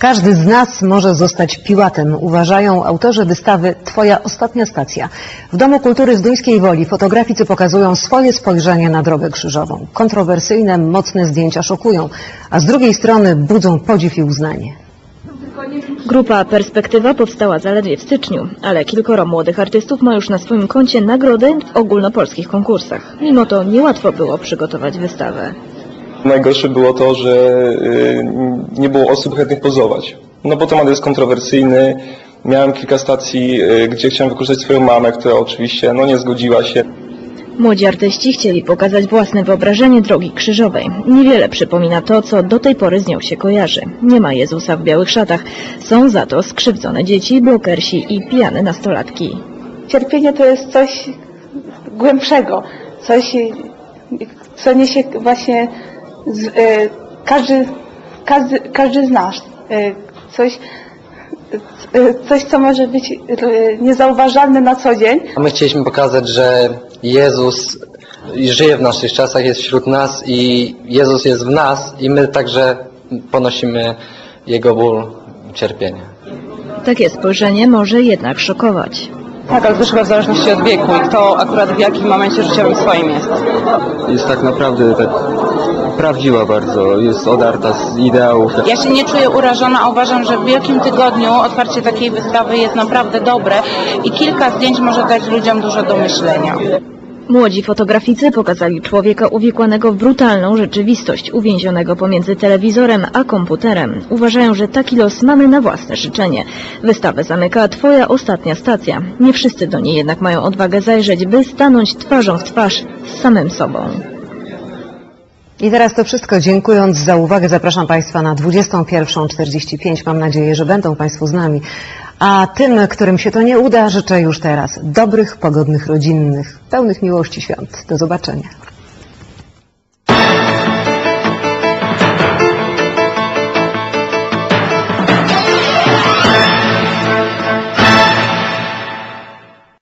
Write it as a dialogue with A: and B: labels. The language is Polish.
A: Każdy z nas może zostać piłatem, uważają autorzy wystawy Twoja ostatnia stacja. W Domu Kultury z Duńskiej Woli fotograficy pokazują swoje spojrzenie na drogę krzyżową. Kontrowersyjne, mocne zdjęcia szokują, a z drugiej strony budzą podziw i uznanie.
B: Grupa Perspektywa powstała zaledwie w styczniu, ale kilkoro młodych artystów ma już na swoim koncie nagrody w ogólnopolskich konkursach. Mimo to niełatwo było przygotować wystawę.
C: Najgorsze było to, że y, nie było osób chętnych pozować. No bo temat jest kontrowersyjny. Miałem kilka stacji, y, gdzie chciałem wykorzystać swoją mamę, która oczywiście no, nie zgodziła się.
B: Młodzi artyści chcieli pokazać własne wyobrażenie drogi krzyżowej. Niewiele przypomina to, co do tej pory z nią się kojarzy. Nie ma Jezusa w białych szatach. Są za to skrzywdzone dzieci, blokersi i pijane nastolatki.
D: Cierpienie to jest coś głębszego, coś, co niesie właśnie z, e, każdy, każdy, każdy z nas. E, coś, e, coś, co może być niezauważalne na co dzień,
E: My chcieliśmy pokazać, że Jezus żyje w naszych czasach, jest wśród nas i Jezus jest w nas i my także ponosimy Jego ból, cierpienie.
B: Takie spojrzenie może jednak szokować.
F: Tak, ale też chyba w zależności od wieku i kto akurat w jakim momencie życiowym swoim jest.
G: jest tak naprawdę tak prawdziwa bardzo, jest odarta z ideałów.
H: Ja się nie czuję urażona, a uważam, że w Wielkim Tygodniu otwarcie takiej wystawy jest naprawdę dobre i kilka zdjęć może dać ludziom dużo do myślenia.
B: Młodzi fotograficy pokazali człowieka uwikłanego w brutalną rzeczywistość, uwięzionego pomiędzy telewizorem a komputerem. Uważają, że taki los mamy na własne życzenie. Wystawę zamyka Twoja ostatnia stacja. Nie wszyscy do niej jednak mają odwagę zajrzeć, by stanąć twarzą w twarz z samym sobą.
A: I teraz to wszystko. Dziękując za uwagę zapraszam Państwa na 21.45. Mam nadzieję, że będą Państwo z nami. A tym, którym się to nie uda, życzę już teraz dobrych, pogodnych, rodzinnych, pełnych miłości świąt. Do zobaczenia.